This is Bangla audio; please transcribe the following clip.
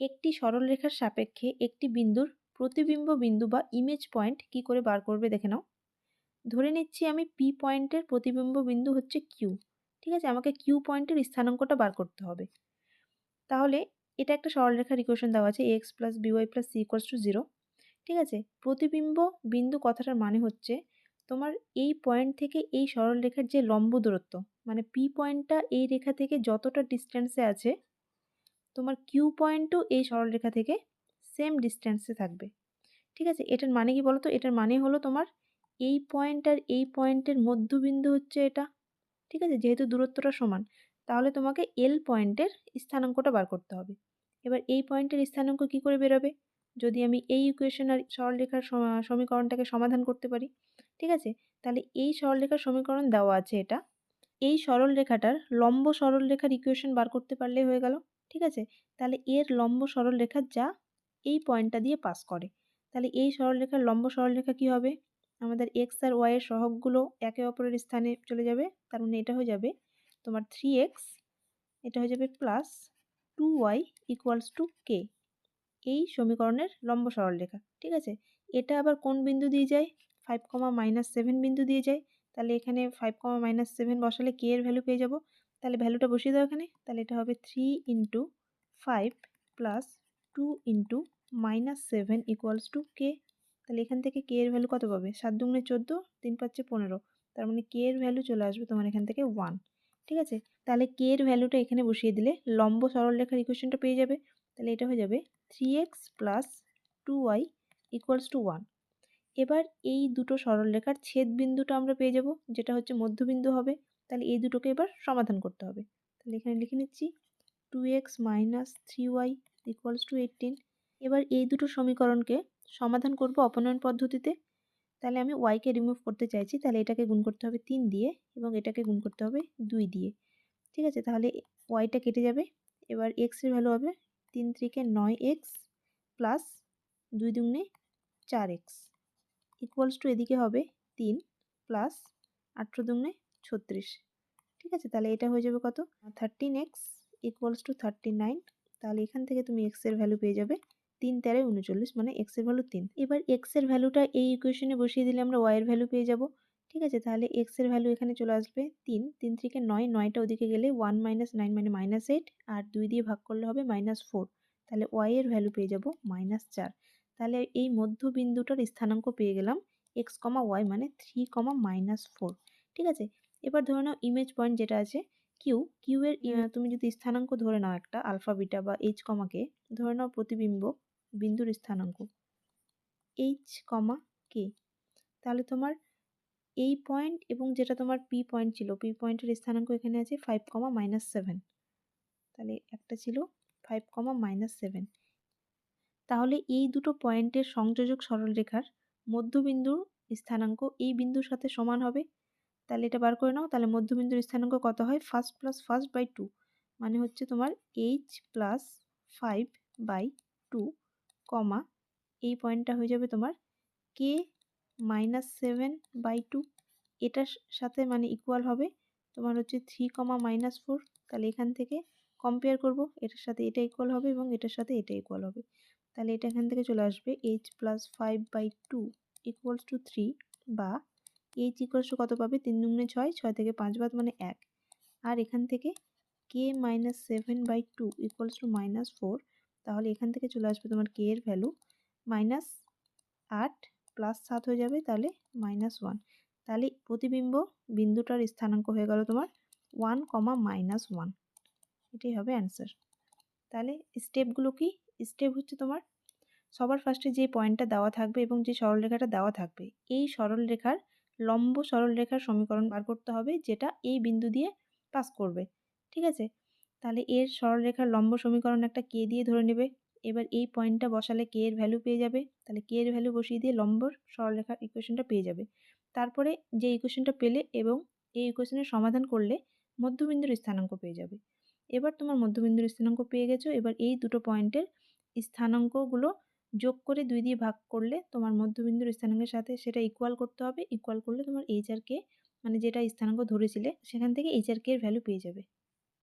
একটি সরলরেখার সাপেক্ষে একটি বিন্দুর প্রতিবিম্ব বিন্দু বা ইমেজ পয়েন্ট কি করে বার করবে দেখে নাও। ধরে নিচ্ছি আমি পি পয়েন্টের প্রতিবিম্ব বিন্দু হচ্ছে কিউ ঠিক আছে? আমাকে কিউ পয়েন্টের স্থানাঙ্কটা বার করতে হবে। তাহলে এটা একটা সরলরেখার ইকুয়েশন দেওয়া আছে x plus b y plus c equals to zero ঠিক আছে? প্রতিবিম্ব বিন্দু কথাটার মানে হচ্ছে তোমার এই পয়েন্ট থেকে এই সরলরেখার যে লম্ব দূরত্ব মানে পি পয়েন্টটা এই রেখা থেকে যতটা ডিস্টেন্সে আছে তোমার কিউ পয়েন্টও এই সরলরেখা থেকে সেম ডিস্টেন্সে থাকবে। ঠিক আছে? এটার মানে কি বলো তো এটার মানে হলো তোমার এই পয়েন্ট আর এই পয়েন্টের মধ্যবিন্দু হচ্ছে এটা। ঠিক আছে? যেহেতু দূরত্বটা সমান, তাহলে তোমাকে এল পয়েন্টের স্থানাঙ্কটা বার করতে হবে। এবার এই পয়েন্টের স্থানাঙ্ক কি করে বেরোবে? যদি আমি এই ইকুয়েশন আর সরলরেখার সমীকরণটাকে সমাধান করতে পারি, ঠিক আছে? তাহলে এই সরলরেখার সমীকরণ দেওয়া আছে এটা। এই সরল রেখাটার লম্ব সরল রেখার ইকুয়েশন বার করতে পারলেই হয়ে গেল, ঠিক আছে? তাহলে এর লম্ব সরল রেখা যা, এই পয়েন্টটা দিয়ে পাস করে। তাহলে এই সরল রেখার লম্ব সরল রেখা কি হবে? আমাদের এক্স আর ওয়াইয়ের সহগগুলো একে অপরের স্থানে চলে যাবে, তার মানে এটা হয়ে যাবে তোমার থ্রি এক্স এটা হয়ে যাবে plus two y equals to k এই সমীকরণের লম্ব সরলরেখা, ঠিক আছে? এটা আবার কোন বিন্দু দিয়ে যায়? ফাইভ কমা মাইনাস সেভেন বিন্দু দিয়ে যায়। তাহলে এখানে ফাইভ কমা মাইনাস সেভেন বসালে কে এর ভ্যালু পেয়ে যাব। তাহলে ভ্যালুটা বসিয়ে দাও এখানে। তাহলে এটা হবে three into five plus two into minus seven equals to k তাহলে এখান থেকে কে এর ভ্যালু কত পাবে? সাত দুগুণে চোদ্দ, তিন পাচ্ছে পনেরো। তার মানে কে এর ভ্যালু চলে আসবে তোমার এখান থেকে ওয়ান ঠিক আছে? তাহলে কে এর ভ্যালুটা এখানে বসিয়ে দিলে লম্ব সরলরেখার ইকুয়েশনটা পেয়ে যাবে। তাহলে এটা হয়ে যাবে three x plus two y equals to one এবার এই দুটো সরলরেখার ছেদ বিন্দুটা আমরা পেয়ে যাব, যেটা হচ্ছে মধ্যবিন্দু হবে। তাহলে এই দুটোকে এবার সমাধান করতে হবে। তাহলে এখানে লিখে নিচ্ছি two x minus three y equals to eighteen এবার এই দুটো সমীকরণকে সমাধান করব অপনয়ন পদ্ধতিতে। তাহলে আমি ওয়াইকে রিমুভ করতে চাইছি, তাহলে এটাকে গুণ করতে হবে তিন দিয়ে এবং এটাকে গুণ করতে হবে দুই দিয়ে। ঠিক আছে? তাহলে ওয়াইটা কেটে যাবে। এবার এক্সের ভ্যালু হবে তিন ত্রিকে নয় এক্স প্লাস দুই দুগুণে চার এক্স ইকুয়ালস টু এদিকে হবে তিন প্লাস আঠেরো দুগুণে ছত্রিশ। ঠিক আছে? তাহলে এটা হয়ে যাবে কত? Thirteen x equals to thirty nine তাহলে এখান থেকে তুমি এক্সের ভ্যালু পেয়ে যাবে তিন তেরোয় উনচল্লিশ মানে এক্সের ভ্যালু তিন। এবার এক্সের ভ্যালুটা এই ইকুয়েশনে বসিয়ে দিলে আমরা ওয়াইয়ের ভ্যালু পেয়ে যাব। ঠিক আছে? তাহলে এক্সের ভ্যালু এখানে চলে আসবে তিন। তিন থেকে নয়, নয়টা ওদিকে গেলে ওয়ান মাইনাস নাইন মানে মাইনাস এইট আর দুই দিয়ে ভাগ করলে হবে মাইনাস ফোর তাহলে ওয়াইয়ের ভ্যালু পেয়ে যাব মাইনাস চার। তাহলে এই মধ্যবিন্দুটার স্থানাঙ্ক পেয়ে গেলাম এক্স কমা ওয়াই মানে থ্রি কমা মাইনাস ফোর ঠিক আছে? এবার ধরে নাও ইমেজ পয়েন্ট যেটা আছে কিউ কিউ এর তুমি যদি স্থানাঙ্ক ধরে নাও একটা আলফা বিটা বা এইচ কমাকে ধরে নাও প্রতিবিম্ব বিন্দুর স্থানাঙ্ক এইচ কমা কে তাহলে তোমার এই পয়েন্ট এবং যেটা তোমার পি পয়েন্ট ছিল পি পয়েন্টের স্থানাঙ্ক এখানে আছে ফাইভ কমা মাইনাস সেভেন তাহলে একটা ছিল ফাইভ কমা মাইনাস সেভেন তাহলে এই দুটো পয়েন্টের সংযোজক সরলরেখার মধ্যবিন্দুর স্থানাঙ্ক এই বিন্দুর সাথে সমান হবে। তাহলে এটা বার করে নাও, তাহলে মধ্যবিন্দুর স্থানাঙ্ক কত হয়? First plus first by two মানে হচ্ছে তোমার h plus five by two comma এই পয়েন্টটা হয়ে যাবে তোমার k minus seven by two এটার সাথে মানে ইকুয়াল হবে তোমার হচ্ছে থ্রি কমা মাইনাস ফোর তাহলে এখান থেকে কম্পেয়ার করব, এটার সাথে এটা ইকুয়াল হবে এবং এটার সাথে এটা ইকুয়াল হবে। তাহলে এটা এখান থেকে চলে আসবে h plus five by two equals to three বা এইচ ইকুয়ালস কত পাবে? তিন দুগুণে ছয় ছয় থেকে পাঁচ বাদ মানে এক। আর এখান থেকে k minus seven by two equals to minus four তাহলে এখান থেকে চলে আসবে তোমার কে এর ভ্যালু মাইনাস আট প্লাস সাত হয়ে যাবে তাহলে মাইনাস ওয়ান তাহলে প্রতিবিম্ব বিন্দুটার স্থানাঙ্ক হয়ে গেল তোমার ওয়ান কমা মাইনাস ওয়ান এটাই হবে অ্যান্সার তাহলে স্টেপগুলো কি? স্টেপ হচ্ছে তোমার সবার ফার্স্টে যে পয়েন্টটা দেওয়া থাকবে এবং যে সরলরেখাটা দেওয়া থাকবে, এই সরলরেখার লম্ব সরলরেখার সমীকরণ বার করতে হবে যেটা এই বিন্দু দিয়ে পাস করবে, ঠিক আছে? তাহলে এর সরলরেখার লম্ব সমীকরণ একটা কে দিয়ে ধরে নেবে, এবার এই পয়েন্টটা বসালে কে এর ভ্যালু পেয়ে যাবে, তাহলে কে এর ভ্যালু বসিয়ে দিয়ে লম্বর সরলরেখার ইকুয়েশনটা পেয়ে যাবে, তারপরে যে ইকুয়েশনটা পেলে এবং এই ইকুয়েশনের সমাধান করলে মধ্যবিন্দুর স্থানাঙ্ক পেয়ে যাবে, এবার তোমার মধ্যবিন্দুর স্থানাঙ্ক পেয়ে গেছো, এবার এই দুটো পয়েন্টের স্থানাঙ্কগুলো যোগ করে দুই দিয়ে ভাগ করলে তোমার মধ্যবিন্দুর স্থানাঙ্কের সাথে সেটা ইকুয়াল করতে হবে। ইকুয়াল করলে তোমার এইচ আর কে মানে যেটা স্থানাঙ্ক ধরেছিলে সেখান থেকে এইচ আর কে এর ভ্যালু পেয়ে যাবে।